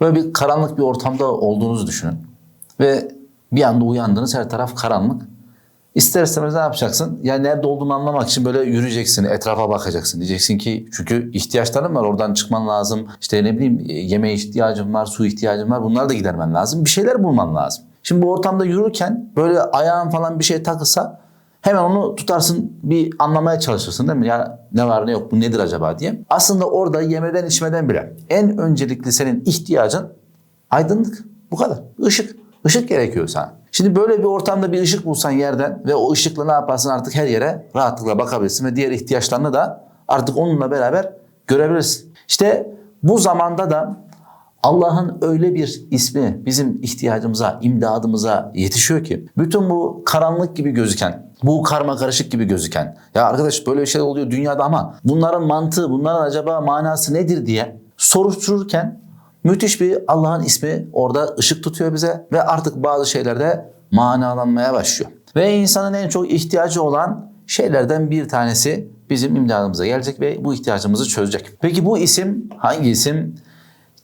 Böyle bir karanlık bir ortamda olduğunuzu düşünün. Ve bir anda uyandınız her taraf karanlık. İster istemez ne yapacaksın? Yani nerede olduğunu anlamak için böyle yürüyeceksin, etrafa bakacaksın. Diyeceksin ki çünkü ihtiyaçların var oradan çıkman lazım. İşte ne bileyim yemeğe ihtiyacın var, su ihtiyacın var. Bunları da gidermen lazım. Bir şeyler bulman lazım. Şimdi bu ortamda yürürken böyle ayağın falan bir şey takılsa hemen onu tutarsın bir anlamaya çalışırsın değil mi? Ya ne var ne yok bu nedir acaba diye. Aslında orada yemeden içmeden bile en öncelikli senin ihtiyacın aydınlık. Bu kadar. Işık. Işık gerekiyor sana. Şimdi böyle bir ortamda bir ışık bulsan yerden ve o ışıkla ne yaparsın artık her yere rahatlıkla bakabilirsin ve diğer ihtiyaçlarını da artık onunla beraber görebilirsin. İşte bu zamanda da Allah'ın öyle bir ismi bizim ihtiyacımıza, imdadımıza yetişiyor ki bütün bu karanlık gibi gözüken, bu karma karışık gibi gözüken ya arkadaş böyle bir şey oluyor dünyada ama bunların mantığı, bunların acaba manası nedir diye soruştururken müthiş bir Allah'ın ismi orada ışık tutuyor bize ve artık bazı şeylerde manalanmaya başlıyor. Ve insanın en çok ihtiyacı olan şeylerden bir tanesi bizim imdadımıza gelecek ve bu ihtiyacımızı çözecek. Peki bu isim hangi isim?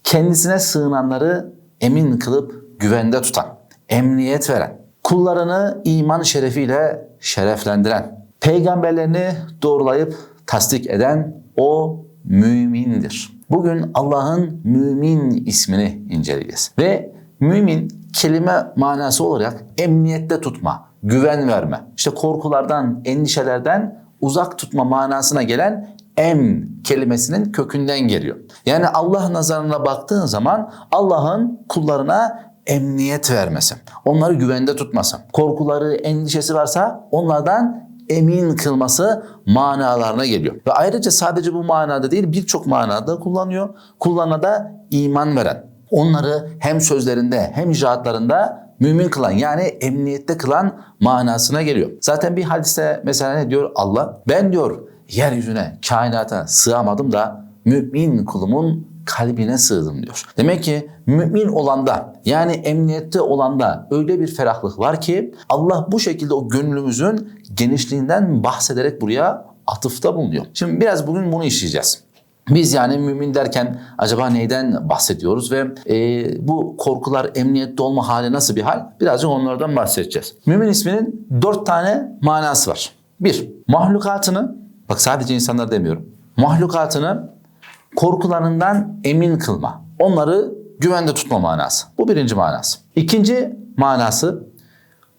Kendisine sığınanları emin kılıp güvende tutan, emniyet veren, kullarını iman şerefiyle şereflendiren, peygamberlerini doğrulayıp tasdik eden o mümindir. Bugün Allah'ın mümin ismini inceleyeceğiz. Ve mümin kelime manası olarak emniyette tutma, güven verme, işte korkulardan, endişelerden uzak tutma manasına gelen em kelimesinin kökünden geliyor. Yani Allah nazarına baktığın zaman Allah'ın kullarına emniyet vermesi, onları güvende tutması, korkuları, endişesi varsa onlardan emin kılması manalarına geliyor. Ve ayrıca sadece bu manada değil birçok manada kullanıyor. Kullarına da iman veren, onları hem sözlerinde hem icraatlarında mümin kılan yani emniyette kılan manasına geliyor. Zaten bir hadiste mesela ne diyor Allah? Ben diyor yeryüzüne, kainata sığamadım da mümin kulumun kalbine sığdım diyor. Demek ki mümin olanda yani emniyette olanda öyle bir ferahlık var ki Allah bu şekilde o gönlümüzün genişliğinden bahsederek buraya atıfta bulunuyor. Şimdi biraz bugün bunu işleyeceğiz. Biz yani mümin derken acaba neyden bahsediyoruz ve e, bu korkular emniyette olma hali nasıl bir hal? Birazcık onlardan bahsedeceğiz. Mümin isminin dört tane manası var. Bir, mahlukatını, bak sadece insanlar demiyorum, mahlukatını korkularından emin kılma. Onları güvende tutma manası. Bu birinci manası. İkinci manası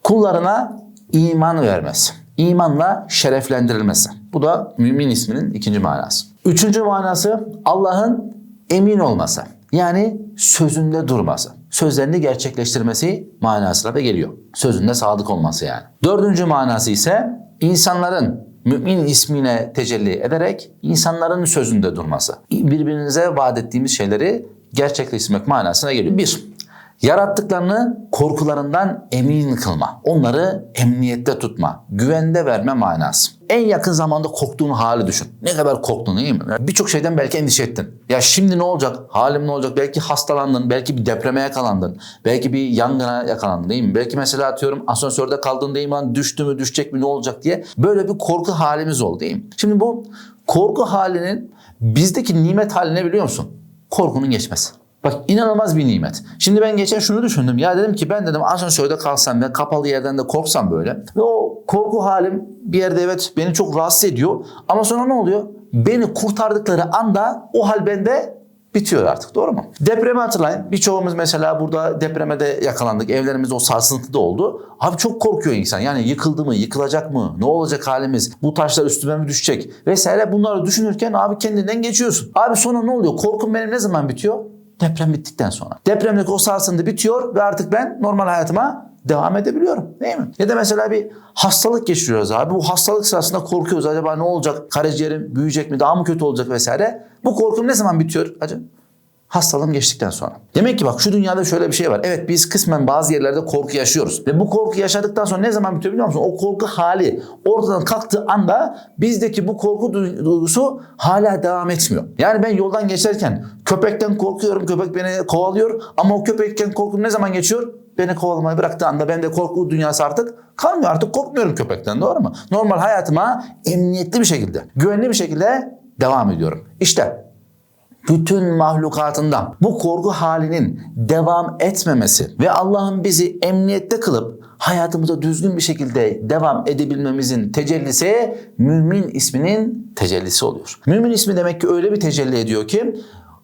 kullarına iman vermesi. İmanla şereflendirilmesi. Bu da mümin isminin ikinci manası. Üçüncü manası Allah'ın emin olması. Yani sözünde durması. Sözlerini gerçekleştirmesi manasına da geliyor. Sözünde sadık olması yani. Dördüncü manası ise insanların mümin ismine tecelli ederek insanların sözünde durması. Birbirinize vaat ettiğimiz şeyleri gerçekleştirmek manasına geliyor. Bir, yarattıklarını korkularından emin kılma. Onları emniyette tutma, güvende verme manası. En yakın zamanda korktuğun hali düşün. Ne kadar korktun değil mi? Birçok şeyden belki endişe ettin. Ya şimdi ne olacak? Halim ne olacak? Belki hastalandın, belki bir depreme yakalandın. Belki bir yangına yakalandın değil mi? Belki mesela atıyorum asansörde kaldın değil mi? Lan Düştü mü, düşecek mi, ne olacak diye. Böyle bir korku halimiz oldu değil mi? Şimdi bu korku halinin bizdeki nimet haline biliyor musun? Korkunun geçmesi. Bak inanılmaz bir nimet. Şimdi ben geçen şunu düşündüm. Ya dedim ki ben dedim asansörde kalsam ve kapalı yerden de korksam böyle. Ve o korku halim bir yerde evet beni çok rahatsız ediyor. Ama sonra ne oluyor? Beni kurtardıkları anda o hal bende bitiyor artık doğru mu? Depremi hatırlayın. Birçoğumuz mesela burada depreme de yakalandık. Evlerimiz o sarsıntıda oldu. Abi çok korkuyor insan. Yani yıkıldı mı, yıkılacak mı, ne olacak halimiz, bu taşlar üstüme mi düşecek vesaire bunları düşünürken abi kendinden geçiyorsun. Abi sonra ne oluyor? Korkum benim ne zaman bitiyor? Deprem bittikten sonra. Depremdeki o sarsıntı bitiyor ve artık ben normal hayatıma devam edebiliyorum. Değil mi? Ya da mesela bir hastalık geçiriyoruz abi. Bu hastalık sırasında korkuyoruz. Acaba ne olacak? Karaciğerim büyüyecek mi? Daha mı kötü olacak vesaire. Bu korkum ne zaman bitiyor acaba? Hastalığım geçtikten sonra. Demek ki bak şu dünyada şöyle bir şey var. Evet biz kısmen bazı yerlerde korku yaşıyoruz. Ve bu korku yaşadıktan sonra ne zaman bitiyor biliyor musun? O korku hali ortadan kalktığı anda bizdeki bu korku duygusu hala devam etmiyor. Yani ben yoldan geçerken köpekten korkuyorum. Köpek beni kovalıyor. Ama o köpekten korkum ne zaman geçiyor? Beni kovalamayı bıraktığı anda bende korku dünyası artık kalmıyor. Artık korkmuyorum köpekten doğru mu? Normal hayatıma emniyetli bir şekilde, güvenli bir şekilde devam ediyorum. İşte bütün mahlukatından bu korku halinin devam etmemesi ve Allah'ın bizi emniyette kılıp hayatımıza düzgün bir şekilde devam edebilmemizin tecellisi mümin isminin tecellisi oluyor. Mümin ismi demek ki öyle bir tecelli ediyor ki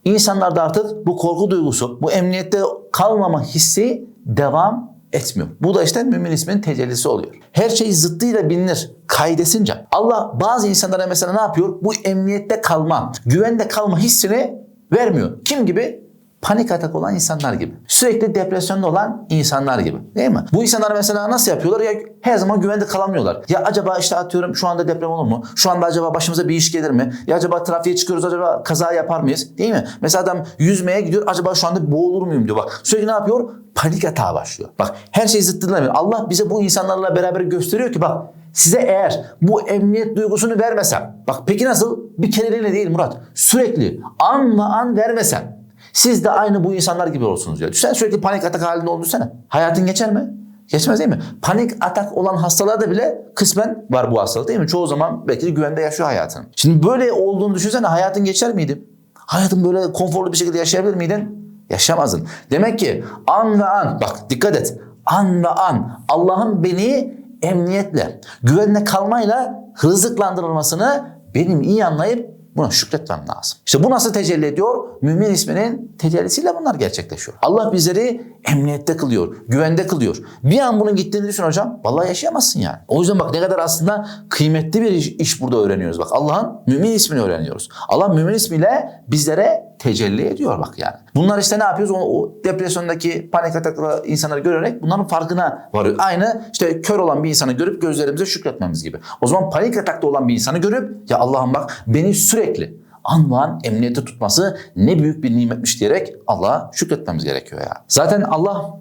insanlarda artık bu korku duygusu, bu emniyette kalmama hissi devam etmiyor. Bu da işte mümin isminin tecellisi oluyor. Her şey zıttıyla bilinir kaidesince. Allah bazı insanlara mesela ne yapıyor? Bu emniyette kalma, güvende kalma hissini vermiyor. Kim gibi? Panik atak olan insanlar gibi. Sürekli depresyonda olan insanlar gibi. Değil mi? Bu insanlar mesela nasıl yapıyorlar? Ya her zaman güvende kalamıyorlar. Ya acaba işte atıyorum şu anda deprem olur mu? Şu anda acaba başımıza bir iş gelir mi? Ya acaba trafiğe çıkıyoruz acaba kaza yapar mıyız? Değil mi? Mesela adam yüzmeye gidiyor. Acaba şu anda boğulur muyum diyor. Bak sürekli ne yapıyor? Panik atağa başlıyor. Bak her şey zıttıyla Allah bize bu insanlarla beraber gösteriyor ki bak size eğer bu emniyet duygusunu vermesem. Bak peki nasıl? Bir kereliğine değil Murat. Sürekli anla an vermesem. Siz de aynı bu insanlar gibi olursunuz diyor. Sen sürekli panik atak halinde düşünsene. Hayatın geçer mi? Geçmez değil mi? Panik atak olan hastalarda bile kısmen var bu hastalık değil mi? Çoğu zaman belki de güvende yaşıyor hayatını. Şimdi böyle olduğunu düşünsene hayatın geçer miydi? Hayatın böyle konforlu bir şekilde yaşayabilir miydin? Yaşamazdın. Demek ki an ve an bak dikkat et. An ve an Allah'ın beni emniyetle, güvenle kalmayla rızıklandırılmasını benim iyi anlayıp Buna şükretmem lazım. İşte bu nasıl tecelli ediyor? Mümin isminin tecellisiyle bunlar gerçekleşiyor. Allah bizleri emniyette kılıyor, güvende kılıyor. Bir an bunun gittiğini düşün hocam. Vallahi yaşayamazsın yani. O yüzden bak ne kadar aslında kıymetli bir iş, iş burada öğreniyoruz. Bak Allah'ın mümin ismini öğreniyoruz. Allah mümin ismiyle bizlere tecelli ediyor bak yani. Bunlar işte ne yapıyoruz? O, o depresyondaki panik ataklı insanları görerek bunların farkına varıyor. Aynı işte kör olan bir insanı görüp gözlerimize şükretmemiz gibi. O zaman panik atakta olan bir insanı görüp ya Allah'ım bak beni sürekli an ve an emniyette tutması ne büyük bir nimetmiş diyerek Allah'a şükretmemiz gerekiyor ya. Zaten Allah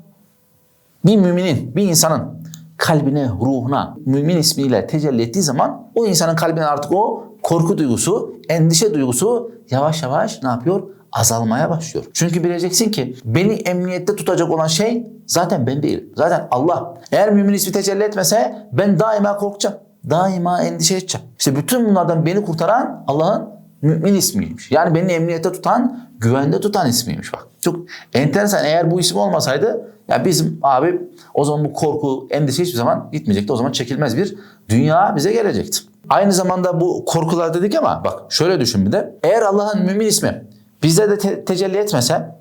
bir müminin, bir insanın kalbine, ruhuna mümin ismiyle tecelli ettiği zaman o insanın kalbine artık o korku duygusu, endişe duygusu yavaş yavaş ne yapıyor? Azalmaya başlıyor. Çünkü bileceksin ki beni emniyette tutacak olan şey zaten ben değil. Zaten Allah. Eğer mümin ismi tecelli etmese ben daima korkacağım. Daima endişe edeceğim. İşte bütün bunlardan beni kurtaran Allah'ın mümin ismiymiş. Yani beni emniyette tutan, güvende tutan ismiymiş bak. Çok enteresan. Eğer bu isim olmasaydı ya bizim abi o zaman bu korku, endişe hiçbir zaman gitmeyecekti. O zaman çekilmez bir dünya bize gelecekti. Aynı zamanda bu korkular dedik ama bak şöyle düşün bir de. Eğer Allah'ın mümin ismi bizde de te- tecelli etmese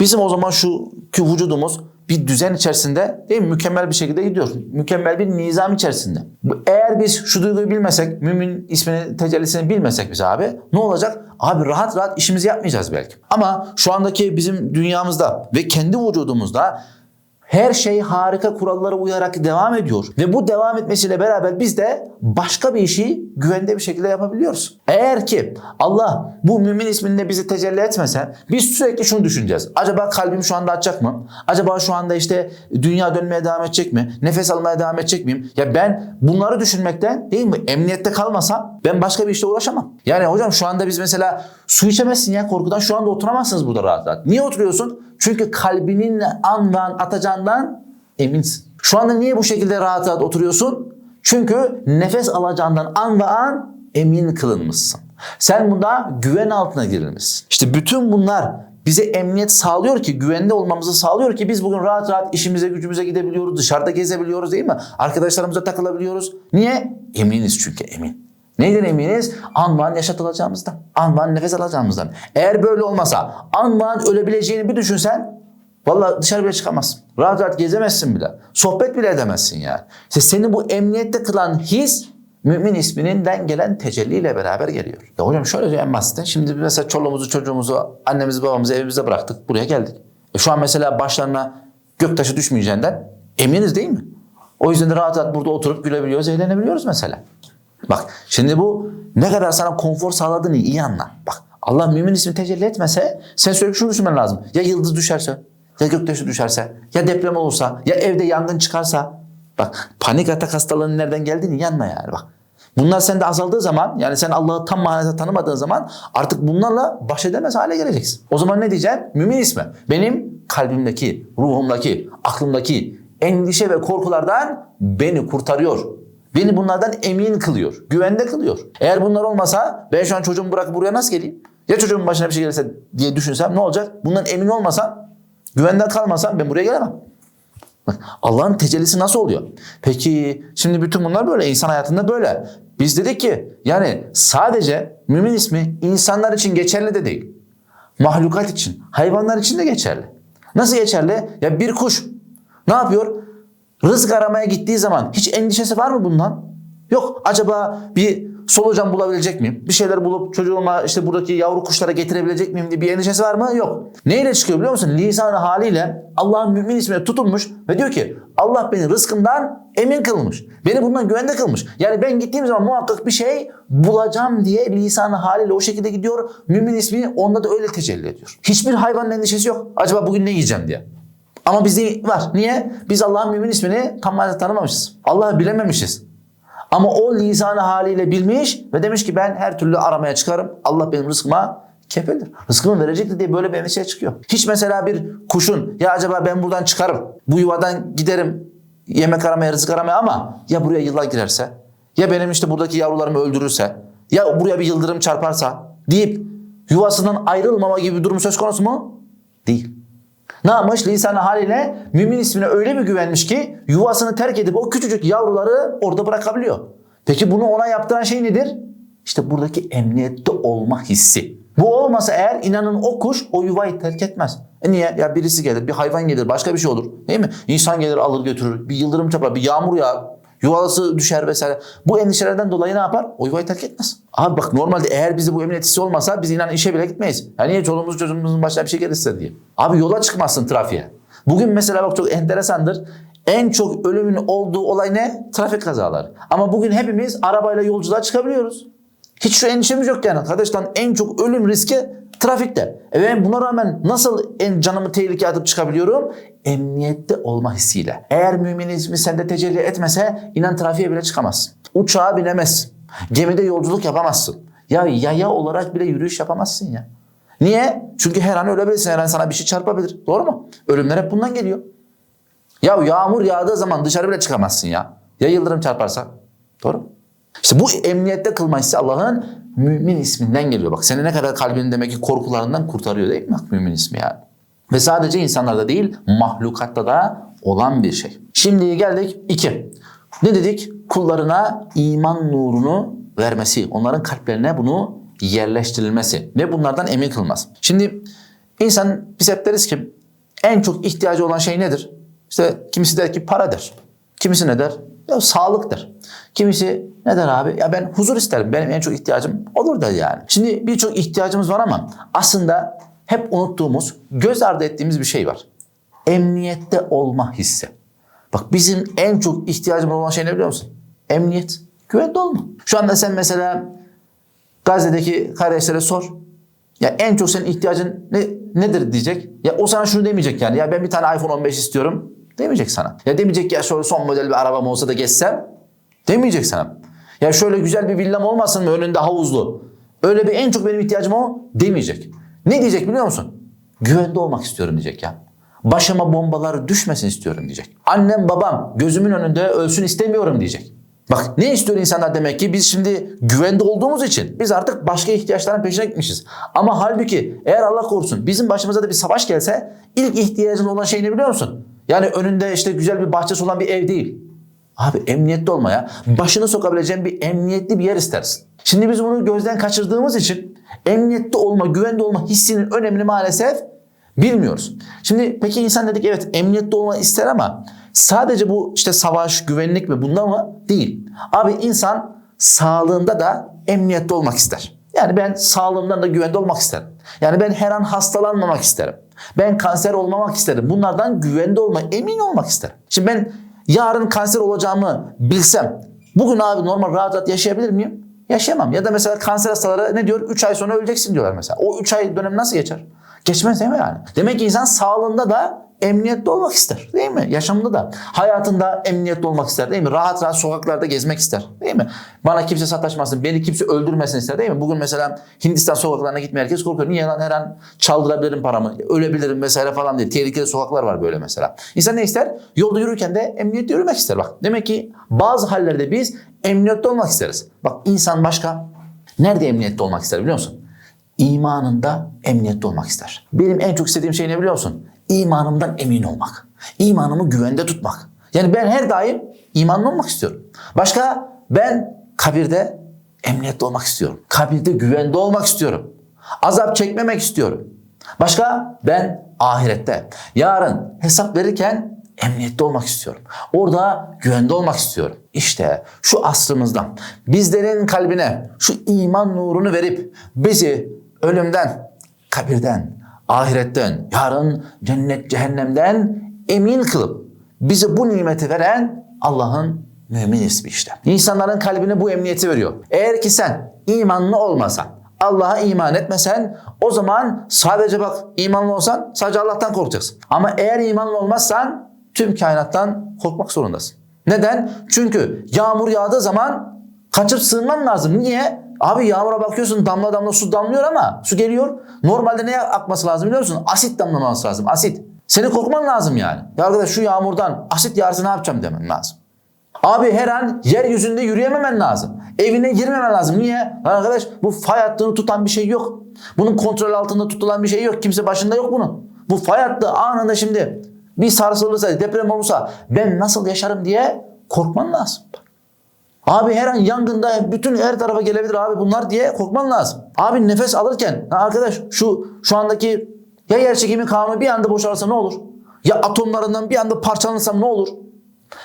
bizim o zaman şu ki vücudumuz bir düzen içerisinde değil mi? Mükemmel bir şekilde gidiyor. Mükemmel bir nizam içerisinde. Eğer biz şu duyguyu bilmesek, mümin ismini, tecellisini bilmesek biz abi ne olacak? Abi rahat rahat işimizi yapmayacağız belki. Ama şu andaki bizim dünyamızda ve kendi vücudumuzda her şey harika kurallara uyarak devam ediyor. Ve bu devam etmesiyle beraber biz de başka bir işi güvende bir şekilde yapabiliyoruz. Eğer ki Allah bu mümin isminde bizi tecelli etmese biz sürekli şunu düşüneceğiz. Acaba kalbim şu anda atacak mı? Acaba şu anda işte dünya dönmeye devam edecek mi? Nefes almaya devam edecek miyim? Ya ben bunları düşünmekten değil mi? Emniyette kalmasam ben başka bir işle uğraşamam. Yani hocam şu anda biz mesela su içemezsin ya korkudan şu anda oturamazsınız burada rahat rahat. Niye oturuyorsun? Çünkü kalbinin an ve an atacağından eminsin. Şu anda niye bu şekilde rahat rahat oturuyorsun? Çünkü nefes alacağından an ve an emin kılınmışsın. Sen bunda güven altına girilmişsin. İşte bütün bunlar bize emniyet sağlıyor ki, güvende olmamızı sağlıyor ki biz bugün rahat rahat işimize gücümüze gidebiliyoruz, dışarıda gezebiliyoruz değil mi? Arkadaşlarımıza takılabiliyoruz. Niye? Eminiz çünkü emin. Neyden eminiz? An ve an yaşatılacağımızdan. An ve an nefes alacağımızdan. Eğer böyle olmasa an ve an ölebileceğini bir düşünsen Vallahi dışarı bile çıkamazsın. Rahat rahat gezemezsin bile. Sohbet bile edemezsin yani. İşte seni bu emniyette kılan his mümin ismininden gelen tecelliyle beraber geliyor. Ya hocam şöyle en basitten şimdi mesela çoluğumuzu çocuğumuzu annemizi babamızı evimize bıraktık buraya geldik. E şu an mesela başlarına göktaşı düşmeyeceğinden eminiz değil mi? O yüzden de rahat rahat burada oturup gülebiliyoruz, eğlenebiliyoruz mesela. Bak şimdi bu ne kadar sana konfor sağladığını iyi anla. Bak Allah mümin ismi tecelli etmese sen sürekli şunu düşünmen lazım. Ya yıldız düşerse, ya göktaşı düşerse, ya deprem olursa, ya evde yangın çıkarsa. Bak panik atak hastalığının nereden geldiğini iyi anla yani bak. Bunlar sende azaldığı zaman yani sen Allah'ı tam manada tanımadığın zaman artık bunlarla baş edemez hale geleceksin. O zaman ne diyeceksin? Mümin ismi. Benim kalbimdeki, ruhumdaki, aklımdaki endişe ve korkulardan beni kurtarıyor. Beni bunlardan emin kılıyor, güvende kılıyor. Eğer bunlar olmasa ben şu an çocuğumu bırakıp buraya nasıl geleyim? Ya çocuğumun başına bir şey gelirse diye düşünsem ne olacak? Bundan emin olmasam, güvenden kalmasam ben buraya gelemem. Allah'ın tecellisi nasıl oluyor? Peki şimdi bütün bunlar böyle insan hayatında böyle. Biz dedik ki yani sadece mümin ismi insanlar için geçerli de değil. Mahlukat için, hayvanlar için de geçerli. Nasıl geçerli? Ya bir kuş ne yapıyor? Rızık aramaya gittiği zaman hiç endişesi var mı bundan? Yok. Acaba bir solucan bulabilecek miyim? Bir şeyler bulup çocuğuma işte buradaki yavru kuşlara getirebilecek miyim diye bir endişesi var mı? Yok. Neyle çıkıyor biliyor musun? Lisan haliyle Allah'ın mümin ismine tutunmuş ve diyor ki Allah beni rızkımdan emin kılmış. Beni bundan güvende kılmış. Yani ben gittiğim zaman muhakkak bir şey bulacağım diye lisan haliyle o şekilde gidiyor. Mümin ismi onda da öyle tecelli ediyor. Hiçbir hayvanın endişesi yok. Acaba bugün ne yiyeceğim diye. Ama bizde var. Niye? Biz Allah'ın mümin ismini tam manada tanımamışız. Allah'ı bilememişiz. Ama o lisanı haliyle bilmiş ve demiş ki ben her türlü aramaya çıkarım. Allah benim rızkıma kefildir. Rızkımı verecektir diye böyle bir endişeye çıkıyor. Hiç mesela bir kuşun ya acaba ben buradan çıkarım, bu yuvadan giderim yemek aramaya, rızık aramaya ama ya buraya yılan girerse, ya benim işte buradaki yavrularımı öldürürse, ya buraya bir yıldırım çarparsa deyip yuvasından ayrılmama gibi bir durum söz konusu mu? Değil. Ne yapmış? Lisan haliyle mümin ismine öyle bir güvenmiş ki yuvasını terk edip o küçücük yavruları orada bırakabiliyor. Peki bunu ona yaptıran şey nedir? İşte buradaki emniyette olma hissi. Bu olmasa eğer inanın o kuş o yuvayı terk etmez. E niye? Ya birisi gelir, bir hayvan gelir, başka bir şey olur. Değil mi? İnsan gelir alır götürür, bir yıldırım çarpar, bir yağmur yağar, yuvası düşer vesaire. Bu endişelerden dolayı ne yapar? O yuvayı terk etmez. Abi bak normalde eğer bize bu emniyet hissi olmasa biz inan işe bile gitmeyiz. Ya niye çoluğumuz çocuğumuzun başına bir şey gelirse diye. Abi yola çıkmazsın trafiğe. Bugün mesela bak çok enteresandır. En çok ölümün olduğu olay ne? Trafik kazaları. Ama bugün hepimiz arabayla yolculuğa çıkabiliyoruz. Hiç şu endişemiz yok yani. Kardeşler en çok ölüm riski trafikte. E ben buna rağmen nasıl en canımı tehlikeye atıp çıkabiliyorum? Emniyette olma hissiyle. Eğer mümin ismi sende tecelli etmese inan trafiğe bile çıkamazsın. Uçağa binemezsin. Gemide yolculuk yapamazsın. Ya yaya olarak bile yürüyüş yapamazsın ya. Niye? Çünkü her an ölebilirsin. Her an sana bir şey çarpabilir. Doğru mu? Ölümler hep bundan geliyor. Ya yağmur yağdığı zaman dışarı bile çıkamazsın ya. Ya yıldırım çarparsa. Doğru mu? İşte bu emniyette kılma hissi Allah'ın mümin isminden geliyor. Bak seni ne kadar kalbinin demek ki korkularından kurtarıyor değil mi? Bak mümin ismi yani. Ve sadece insanlarda değil mahlukatta da olan bir şey. Şimdi geldik iki. Ne dedik? Kullarına iman nurunu vermesi. Onların kalplerine bunu yerleştirilmesi. Ve bunlardan emin kılmaz. Şimdi insan biz hep deriz ki en çok ihtiyacı olan şey nedir? İşte kimisi der ki para der. Kimisi ne der? Ya sağlık. Kimisi ne der abi? Ya ben huzur isterim. Benim en çok ihtiyacım olur der yani. Şimdi birçok ihtiyacımız var ama aslında hep unuttuğumuz, göz ardı ettiğimiz bir şey var. Emniyette olma hissi. Bak bizim en çok ihtiyacımız olan şey ne biliyor musun? Emniyet. Güvende olma. Şu anda sen mesela Gazze'deki kardeşlere sor. Ya en çok senin ihtiyacın ne, nedir diyecek. Ya o sana şunu demeyecek yani. Ya ben bir tane iPhone 15 istiyorum. Demeyecek sana. Ya demeyecek ya şöyle son model bir arabam olsa da geçsem. Demeyecek sana. Ya şöyle güzel bir villam olmasın mı önünde havuzlu. Öyle bir en çok benim ihtiyacım o demeyecek. Ne diyecek biliyor musun? Güvende olmak istiyorum diyecek ya. Başıma bombalar düşmesin istiyorum diyecek. Annem babam gözümün önünde ölsün istemiyorum diyecek. Bak ne istiyor insanlar demek ki biz şimdi güvende olduğumuz için biz artık başka ihtiyaçların peşine gitmişiz. Ama halbuki eğer Allah korusun bizim başımıza da bir savaş gelse ilk ihtiyacın olan şey ne biliyor musun? Yani önünde işte güzel bir bahçesi olan bir ev değil. Abi emniyetli olmaya başını sokabileceğin bir emniyetli bir yer istersin. Şimdi biz bunu gözden kaçırdığımız için emniyette olma, güvende olma hissinin önemini maalesef bilmiyoruz. Şimdi peki insan dedik evet emniyette olma ister ama sadece bu işte savaş, güvenlik mi bunda mı? Değil. Abi insan sağlığında da emniyette olmak ister. Yani ben sağlığımdan da güvende olmak isterim. Yani ben her an hastalanmamak isterim. Ben kanser olmamak isterim. Bunlardan güvende olma, emin olmak isterim. Şimdi ben yarın kanser olacağımı bilsem bugün abi normal rahat rahat yaşayabilir miyim? Yaşayamam. Ya da mesela kanser hastaları ne diyor? 3 ay sonra öleceksin diyorlar mesela. O 3 ay dönem nasıl geçer? Geçmez değil mi yani? Demek ki insan sağlığında da emniyetli olmak ister değil mi? Yaşamında da. Hayatında emniyetli olmak ister değil mi? Rahat rahat sokaklarda gezmek ister değil mi? Bana kimse sataşmasın, beni kimse öldürmesin ister değil mi? Bugün mesela Hindistan sokaklarına gitmeye herkes korkuyor. Niye lan her an çaldırabilirim paramı, ölebilirim vesaire falan diye. Tehlikeli sokaklar var böyle mesela. İnsan ne ister? Yolda yürürken de emniyetli yürümek ister bak. Demek ki bazı hallerde biz emniyetli olmak isteriz. Bak insan başka nerede emniyetli olmak ister biliyor musun? imanında emniyette olmak ister. Benim en çok istediğim şey ne biliyor musun? İmanımdan emin olmak. İmanımı güvende tutmak. Yani ben her daim imanlı olmak istiyorum. Başka ben kabirde emniyette olmak istiyorum. Kabirde güvende olmak istiyorum. Azap çekmemek istiyorum. Başka ben ahirette yarın hesap verirken emniyette olmak istiyorum. Orada güvende olmak istiyorum. İşte şu asrımızdan bizlerin kalbine şu iman nurunu verip bizi ölümden, kabirden, ahiretten, yarın cennet cehennemden emin kılıp bize bu nimeti veren Allah'ın mümin ismi işte. İnsanların kalbine bu emniyeti veriyor. Eğer ki sen imanlı olmasan, Allah'a iman etmesen o zaman sadece bak imanlı olsan sadece Allah'tan korkacaksın. Ama eğer imanlı olmazsan tüm kainattan korkmak zorundasın. Neden? Çünkü yağmur yağdığı zaman kaçıp sığınman lazım. Niye? Abi yağmura bakıyorsun damla damla su damlıyor ama su geliyor. Normalde ne akması lazım biliyor musun? Asit damlaması lazım. Asit. Seni korkman lazım yani. Ya arkadaş şu yağmurdan asit yağarsa ne yapacağım demen lazım. Abi her an yeryüzünde yürüyememen lazım. Evine girmemen lazım. Niye? Lan arkadaş bu fay hattını tutan bir şey yok. Bunun kontrol altında tutulan bir şey yok. Kimse başında yok bunun. Bu fay hattı anında şimdi bir sarsılırsa, deprem olursa ben nasıl yaşarım diye korkman lazım. Abi her an yangında bütün her tarafa gelebilir abi bunlar diye korkman lazım. Abi nefes alırken arkadaş şu şu andaki ya yer çekimi kanunu bir anda boşalırsa ne olur? Ya atomlarından bir anda parçalanırsam ne olur?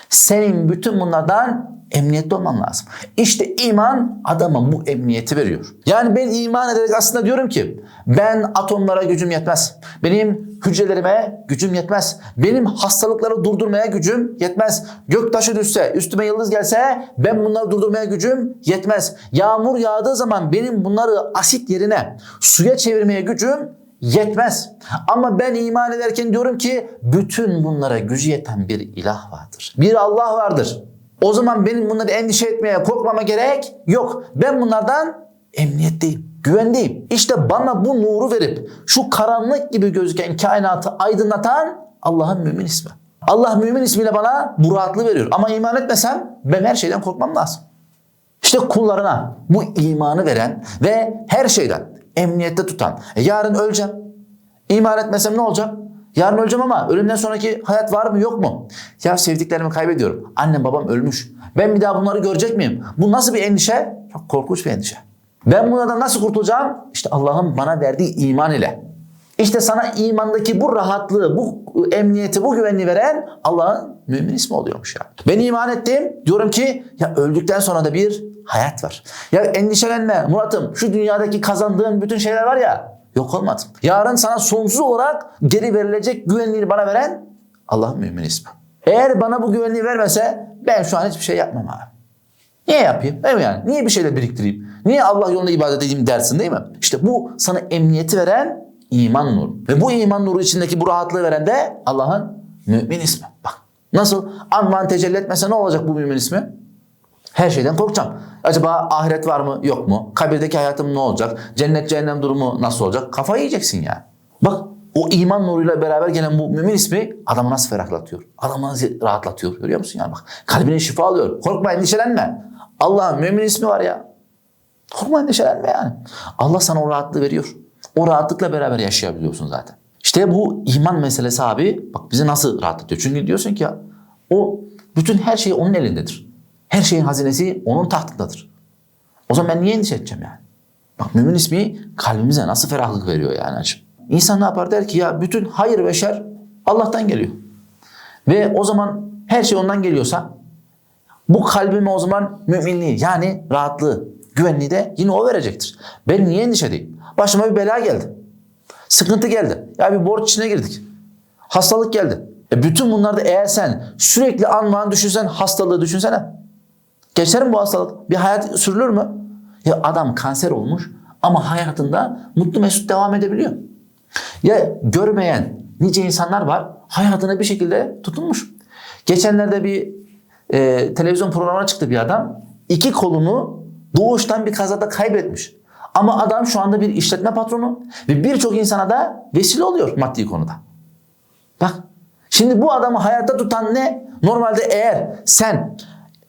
Senin bütün bunlardan emniyette olman lazım. İşte iman adama bu emniyeti veriyor. Yani ben iman ederek aslında diyorum ki ben atomlara gücüm yetmez. Benim hücrelerime gücüm yetmez. Benim hastalıkları durdurmaya gücüm yetmez. Göktaşı düşse, üstüme yıldız gelse ben bunları durdurmaya gücüm yetmez. Yağmur yağdığı zaman benim bunları asit yerine suya çevirmeye gücüm yetmez. Ama ben iman ederken diyorum ki bütün bunlara gücü yeten bir ilah vardır. Bir Allah vardır. O zaman benim bunları endişe etmeye, korkmama gerek yok. Ben bunlardan emniyetteyim, güvendeyim. İşte bana bu nuru verip şu karanlık gibi gözüken kainatı aydınlatan Allah'ın mümin ismi. Allah mümin ismiyle bana bu rahatlığı veriyor. Ama iman etmesem ben her şeyden korkmam lazım. İşte kullarına bu imanı veren ve her şeyden emniyette tutan. E yarın öleceğim. İman etmesem ne olacak? Yarın öleceğim ama ölümden sonraki hayat var mı yok mu? Ya sevdiklerimi kaybediyorum. Annem babam ölmüş. Ben bir daha bunları görecek miyim? Bu nasıl bir endişe? Çok korkunç bir endişe. Ben bunlardan nasıl kurtulacağım? İşte Allah'ın bana verdiği iman ile. İşte sana imandaki bu rahatlığı, bu emniyeti, bu güvenliği veren Allah'ın mümin ismi oluyormuş ya. Ben iman ettim. Diyorum ki ya öldükten sonra da bir hayat var. Ya endişelenme Murat'ım şu dünyadaki kazandığın bütün şeyler var ya yok olmadım. Yarın sana sonsuz olarak geri verilecek güvenliği bana veren Allah'ın mümin ismi. Eğer bana bu güvenliği vermese ben şu an hiçbir şey yapmam abi. Niye yapayım? Değil mi yani? Niye bir şeyler biriktireyim? Niye Allah yolunda ibadet edeyim dersin değil mi? İşte bu sana emniyeti veren iman nuru. Ve bu iman nuru içindeki bu rahatlığı veren de Allah'ın mümin ismi. Bak nasıl? Anvan tecelli etmese ne olacak bu mümin ismi? Her şeyden korkacağım. Acaba ahiret var mı yok mu? Kabirdeki hayatım ne olacak? Cennet cehennem durumu nasıl olacak? Kafayı yiyeceksin yani. Bak o iman nuruyla beraber gelen bu mümin ismi adamı nasıl ferahlatıyor? Adamı nasıl rahatlatıyor? Görüyor musun yani bak. Kalbine şifa alıyor. Korkma endişelenme. Allah'ın mümin ismi var ya. Korkma endişelenme yani. Allah sana o rahatlığı veriyor. O rahatlıkla beraber yaşayabiliyorsun zaten. İşte bu iman meselesi abi bak bizi nasıl rahatlatıyor. Çünkü diyorsun ki ya o bütün her şey onun elindedir. Her şeyin hazinesi onun tahtındadır. O zaman ben niye endişe edeceğim yani? Bak mümin ismi kalbimize nasıl ferahlık veriyor yani açım. İnsan ne yapar der ki ya bütün hayır ve şer Allah'tan geliyor. Ve o zaman her şey ondan geliyorsa bu kalbime o zaman müminliği yani rahatlığı, güvenliği de yine o verecektir. Ben niye endişe edeyim? Başıma bir bela geldi. Sıkıntı geldi. Ya bir borç içine girdik. Hastalık geldi. E bütün bunlarda eğer sen sürekli anman düşünsen hastalığı düşünsene. Geçer mi bu hastalık? Bir hayat sürülür mü? Ya adam kanser olmuş ama hayatında mutlu mesut devam edebiliyor. Ya görmeyen nice insanlar var hayatına bir şekilde tutunmuş. Geçenlerde bir e, televizyon programına çıktı bir adam. İki kolunu doğuştan bir kazada kaybetmiş. Ama adam şu anda bir işletme patronu ve birçok insana da vesile oluyor maddi konuda. Bak şimdi bu adamı hayatta tutan ne? Normalde eğer sen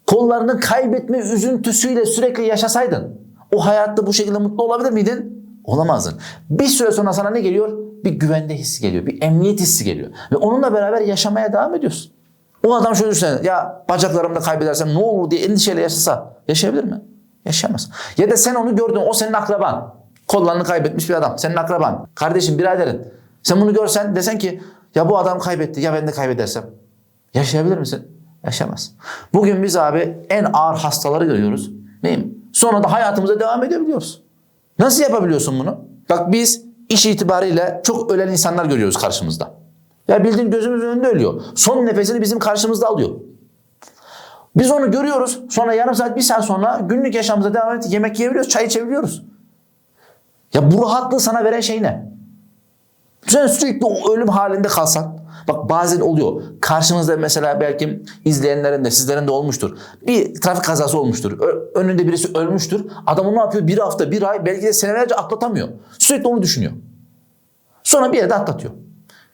kollarını kaybetme üzüntüsüyle sürekli yaşasaydın o hayatta bu şekilde mutlu olabilir miydin? Olamazdın. Bir süre sonra sana ne geliyor? Bir güvende hissi geliyor. Bir emniyet hissi geliyor. Ve onunla beraber yaşamaya devam ediyorsun. O adam şöyle düşünsene. Ya bacaklarımı da kaybedersem ne olur diye endişeyle yaşasa yaşayabilir mi? Yaşayamaz. Ya da sen onu gördün. O senin akraban. Kollarını kaybetmiş bir adam. Senin akraban. Kardeşin, biraderin. Sen bunu görsen desen ki ya bu adam kaybetti ya ben de kaybedersem. Yaşayabilir misin? Yaşamaz. Bugün biz abi en ağır hastaları görüyoruz. Değil mi? Sonra da hayatımıza devam edebiliyoruz. Nasıl yapabiliyorsun bunu? Bak biz iş itibariyle çok ölen insanlar görüyoruz karşımızda. Ya bildiğin gözümüzün önünde ölüyor. Son nefesini bizim karşımızda alıyor. Biz onu görüyoruz. Sonra yarım saat, bir saat sonra günlük yaşamımıza devam edip yemek yiyebiliyoruz, çay içebiliyoruz. Ya bu rahatlığı sana veren şey ne? Sen sürekli ölüm halinde kalsan. Bak bazen oluyor. Karşınızda mesela belki izleyenlerin de sizlerin de olmuştur. Bir trafik kazası olmuştur. Önünde birisi ölmüştür. Adam ne yapıyor? Bir hafta, bir ay belki de senelerce atlatamıyor. Sürekli onu düşünüyor. Sonra bir yerde atlatıyor.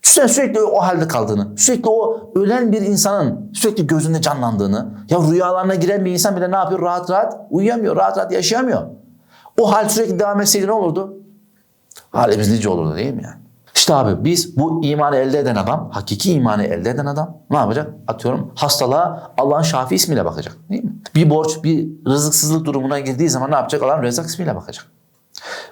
Sen sürekli o halde kaldığını, sürekli o ölen bir insanın sürekli gözünde canlandığını, ya rüyalarına giren bir insan bile ne yapıyor? Rahat rahat uyuyamıyor, rahat rahat yaşayamıyor. O hal sürekli devam etseydi ne olurdu? Halimiz nice olurdu değil mi yani? İşte abi biz bu imanı elde eden adam, hakiki imanı elde eden adam ne yapacak? Atıyorum hastalığa Allah'ın şafi ismiyle bakacak. Değil mi? Bir borç, bir rızıksızlık durumuna girdiği zaman ne yapacak? Allah'ın rezzak ismiyle bakacak.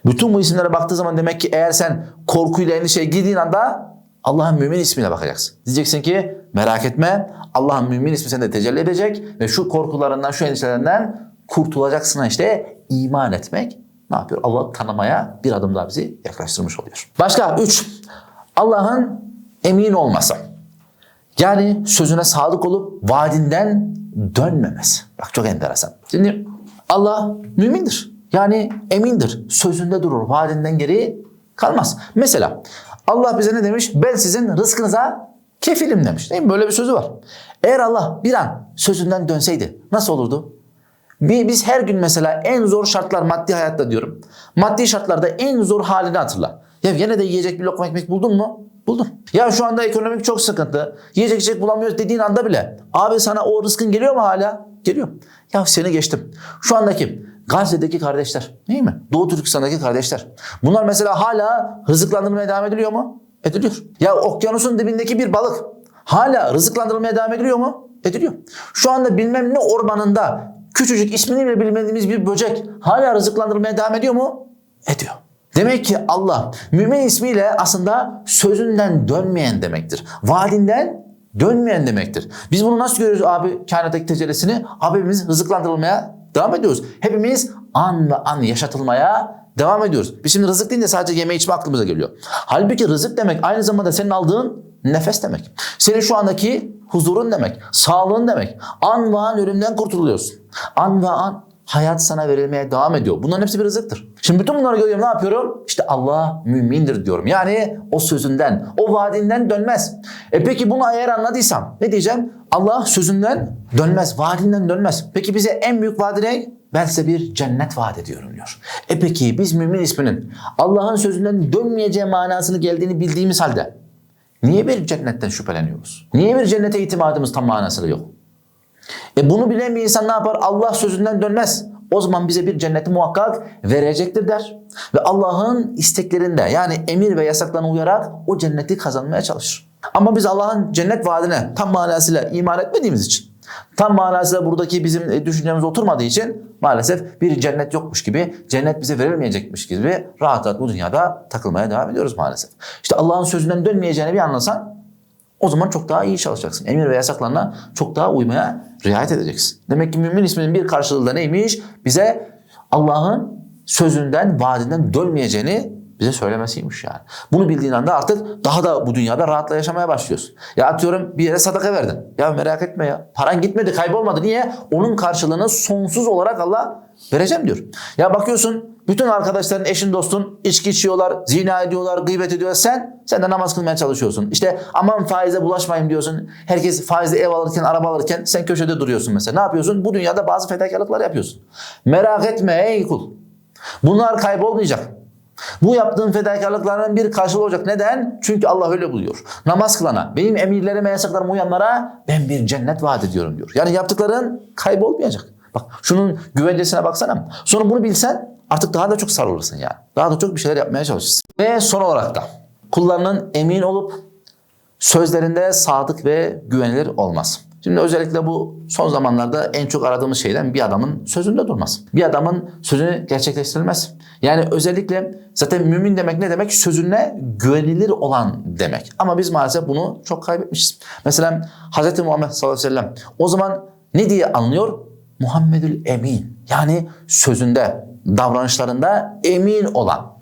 Bütün bu isimlere baktığı zaman demek ki eğer sen korkuyla endişeye girdiğin anda Allah'ın mümin ismiyle bakacaksın. Diyeceksin ki merak etme Allah'ın mümin ismi sende tecelli edecek ve şu korkularından, şu endişelerinden kurtulacaksın işte iman etmek ne yapıyor? Allah'ı tanımaya bir adım daha bizi yaklaştırmış oluyor. Başka üç, Allah'ın emin olması. Yani sözüne sadık olup vaadinden dönmemesi. Bak çok enteresan. Şimdi Allah mümindir. Yani emindir. Sözünde durur. Vaadinden geri kalmaz. Mesela Allah bize ne demiş? Ben sizin rızkınıza kefilim demiş. Değil mi? Böyle bir sözü var. Eğer Allah bir an sözünden dönseydi nasıl olurdu? Biz her gün mesela en zor şartlar maddi hayatta diyorum. Maddi şartlarda en zor halini hatırla. Ya yine de yiyecek bir lokma ekmek buldun mu? Buldum. Ya şu anda ekonomik çok sıkıntı. Yiyecek içecek bulamıyoruz dediğin anda bile. Abi sana o rızkın geliyor mu hala? Geliyor. Ya seni geçtim. Şu andaki Gazze'deki kardeşler değil mi? Doğu Türkistan'daki kardeşler. Bunlar mesela hala rızıklandırmaya devam ediliyor mu? Ediliyor. Ya okyanusun dibindeki bir balık hala rızıklandırılmaya devam ediliyor mu? Ediliyor. Şu anda bilmem ne ormanında küçücük ismini bile bilmediğimiz bir böcek hala rızıklandırmaya devam ediyor mu? Ediyor. Demek ki Allah mümin ismiyle aslında sözünden dönmeyen demektir. Vaadinden dönmeyen demektir. Biz bunu nasıl görüyoruz abi kainattaki tecellisini? Abi hepimiz rızıklandırılmaya devam ediyoruz. Hepimiz an ve an yaşatılmaya devam ediyoruz. Biz şimdi rızık deyince sadece yeme içme aklımıza geliyor. Halbuki rızık demek aynı zamanda senin aldığın nefes demek. Senin şu andaki huzurun demek. Sağlığın demek. An ve an ölümden kurtuluyorsun. An ve an hayat sana verilmeye devam ediyor. Bunların hepsi bir rızıktır. Şimdi bütün bunları görüyorum ne yapıyorum? İşte Allah mümindir diyorum. Yani o sözünden, o vaadinden dönmez. E peki bunu eğer anladıysam ne diyeceğim? Allah sözünden dönmez, vaadinden dönmez. Peki bize en büyük vaadi ne? Ben size bir cennet vaat ediyorum diyor. E peki biz mümin isminin Allah'ın sözünden dönmeyeceği manasını geldiğini bildiğimiz halde niye bir cennetten şüpheleniyoruz? Niye bir cennete itimadımız tam manasıyla yok? E bunu bilen bir insan ne yapar? Allah sözünden dönmez. O zaman bize bir cenneti muhakkak verecektir der. Ve Allah'ın isteklerinde yani emir ve yasaklarına uyarak o cenneti kazanmaya çalışır. Ama biz Allah'ın cennet vaadine tam manasıyla iman etmediğimiz için, tam manasıyla buradaki bizim e, düşüncemiz oturmadığı için maalesef bir cennet yokmuş gibi, cennet bize verilmeyecekmiş gibi rahat rahat bu dünyada takılmaya devam ediyoruz maalesef. İşte Allah'ın sözünden dönmeyeceğini bir anlasan o zaman çok daha iyi çalışacaksın. Emir ve yasaklarına çok daha uymaya riayet edeceksin. Demek ki mümin isminin bir karşılığı da neymiş? Bize Allah'ın sözünden, vaadinden dönmeyeceğini bize söylemesiymiş yani. Bunu bildiğin anda artık daha da bu dünyada rahatla yaşamaya başlıyorsun. Ya atıyorum bir yere sadaka verdin. Ya merak etme ya. Paran gitmedi, kaybolmadı. Niye? Onun karşılığını sonsuz olarak Allah vereceğim diyor. Ya bakıyorsun bütün arkadaşların, eşin, dostun içki içiyorlar, zina ediyorlar, gıybet ediyorlar. Sen, sen de namaz kılmaya çalışıyorsun. İşte aman faize bulaşmayayım diyorsun. Herkes faizle ev alırken, araba alırken sen köşede duruyorsun mesela. Ne yapıyorsun? Bu dünyada bazı fedakarlıklar yapıyorsun. Merak etme ey kul. Bunlar kaybolmayacak. Bu yaptığın fedakarlıkların bir karşılığı olacak. Neden? Çünkü Allah öyle buluyor. Namaz kılana, benim emirlerime, yasaklarıma uyanlara ben bir cennet vaat ediyorum diyor. Yani yaptıkların kaybolmayacak. Bak şunun güvencesine baksana. Sonra bunu bilsen artık daha da çok sarılırsın yani. Daha da çok bir şeyler yapmaya çalışırsın. Ve son olarak da kullarının emin olup sözlerinde sadık ve güvenilir olmaz. Şimdi özellikle bu son zamanlarda en çok aradığımız şeyden bir adamın sözünde durması. Bir adamın sözünü gerçekleştirilmez. Yani özellikle zaten mümin demek ne demek? Sözüne güvenilir olan demek. Ama biz maalesef bunu çok kaybetmişiz. Mesela Hz. Muhammed sallallahu aleyhi ve sellem o zaman ne diye anlıyor? Muhammedül Emin. Yani sözünde, davranışlarında emin olan.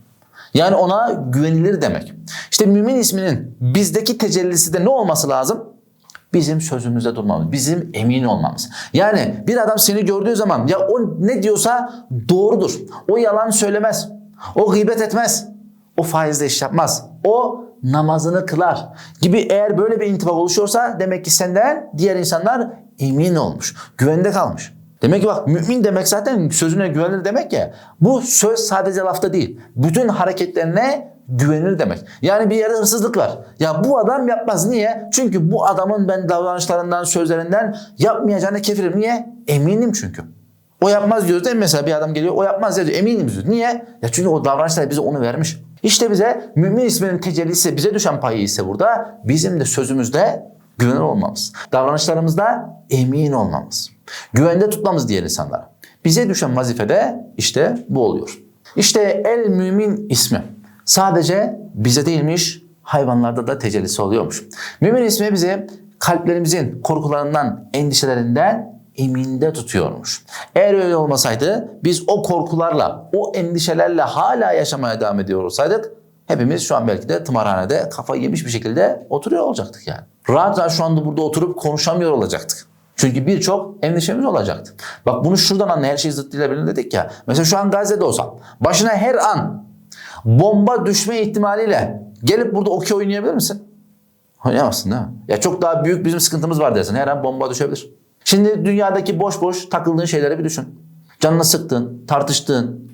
Yani ona güvenilir demek. İşte mümin isminin bizdeki tecellisi de ne olması lazım? Bizim sözümüzde durmamız, bizim emin olmamız. Yani bir adam seni gördüğü zaman ya o ne diyorsa doğrudur. O yalan söylemez. O gıybet etmez. O faizle iş yapmaz. O namazını kılar gibi eğer böyle bir intibak oluşuyorsa demek ki senden diğer insanlar emin olmuş, güvende kalmış. Demek ki bak mümin demek zaten sözüne güvenir demek ya. Bu söz sadece lafta değil. Bütün hareketlerine güvenir demek. Yani bir yerde hırsızlık var. Ya bu adam yapmaz. Niye? Çünkü bu adamın ben davranışlarından, sözlerinden yapmayacağını kefilim. Niye? Eminim çünkü. O yapmaz diyoruz değil mi? Mesela bir adam geliyor o yapmaz diyor. Eminim diyor. Niye? Ya çünkü o davranışlar bize onu vermiş. İşte bize mümin isminin tecellisi bize düşen payı ise burada bizim de sözümüzde güvenilir olmamız. Davranışlarımızda emin olmamız. Güvende tutmamız diğer insanlara. Bize düşen vazifede işte bu oluyor. İşte el mümin ismi sadece bize değilmiş hayvanlarda da tecellisi oluyormuş. Mümin ismi bizi kalplerimizin korkularından, endişelerinden eminde tutuyormuş. Eğer öyle olmasaydı biz o korkularla, o endişelerle hala yaşamaya devam ediyor olsaydık hepimiz şu an belki de tımarhanede kafa yemiş bir şekilde oturuyor olacaktık yani. Rahat rahat şu anda burada oturup konuşamıyor olacaktık. Çünkü birçok endişemiz olacaktı. Bak bunu şuradan anla her şey zıttıyla bilinir dedik ya. Mesela şu an Gazze'de olsam başına her an bomba düşme ihtimaliyle gelip burada okey oynayabilir misin? Oynayamazsın değil mi? Ya çok daha büyük bizim sıkıntımız var dersin. Her an bomba düşebilir. Şimdi dünyadaki boş boş takıldığın şeyleri bir düşün. Canını sıktığın, tartıştığın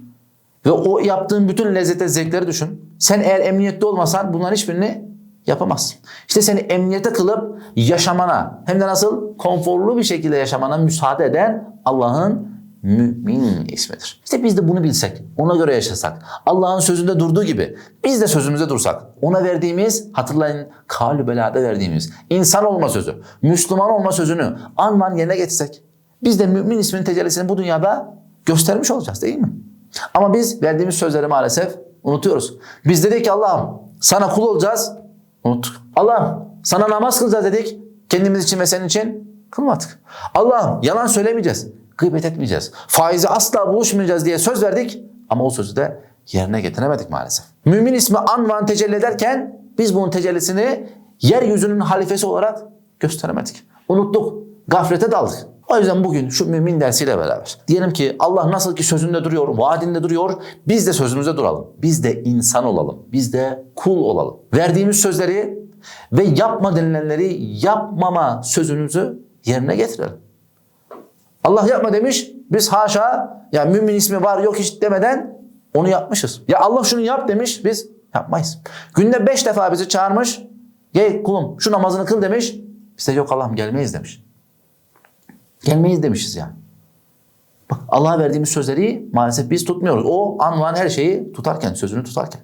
ve o yaptığın bütün lezzete, zevkleri düşün. Sen eğer emniyette olmasan bunların hiçbirini yapamazsın. İşte seni emniyete kılıp yaşamana hem de nasıl konforlu bir şekilde yaşamana müsaade eden Allah'ın mümin ismidir. İşte biz de bunu bilsek, ona göre yaşasak, Allah'ın sözünde durduğu gibi biz de sözümüze dursak, ona verdiğimiz, hatırlayın kalü verdiğimiz insan olma sözü, Müslüman olma sözünü anman yerine getirsek, biz de mümin isminin tecellisini bu dünyada göstermiş olacağız değil mi? Ama biz verdiğimiz sözleri maalesef unutuyoruz. Biz dedik ki Allah'ım sana kul olacağız, unuttuk. Allah'ım sana namaz kılacağız dedik, kendimiz için ve senin için kılmadık. Allah'ım yalan söylemeyeceğiz, gıybet etmeyeceğiz. Faizi asla buluşmayacağız diye söz verdik ama o sözü de yerine getiremedik maalesef. Mümin ismi anvan tecelli ederken biz bunun tecellisini yeryüzünün halifesi olarak gösteremedik. Unuttuk, gaflete daldık. O yüzden bugün şu mümin dersiyle beraber diyelim ki Allah nasıl ki sözünde duruyor, vaadinde duruyor, biz de sözümüzde duralım. Biz de insan olalım, biz de kul olalım. Verdiğimiz sözleri ve yapma denilenleri yapmama sözünüzü yerine getirelim. Allah yapma demiş. Biz haşa ya mümin ismi var yok hiç demeden onu yapmışız. Ya Allah şunu yap demiş. Biz yapmayız. Günde beş defa bizi çağırmış. Gel kulum şu namazını kıl demiş. Biz de yok Allah'ım gelmeyiz demiş. Gelmeyiz demişiz yani. Bak Allah'a verdiğimiz sözleri maalesef biz tutmuyoruz. O anvan her şeyi tutarken, sözünü tutarken.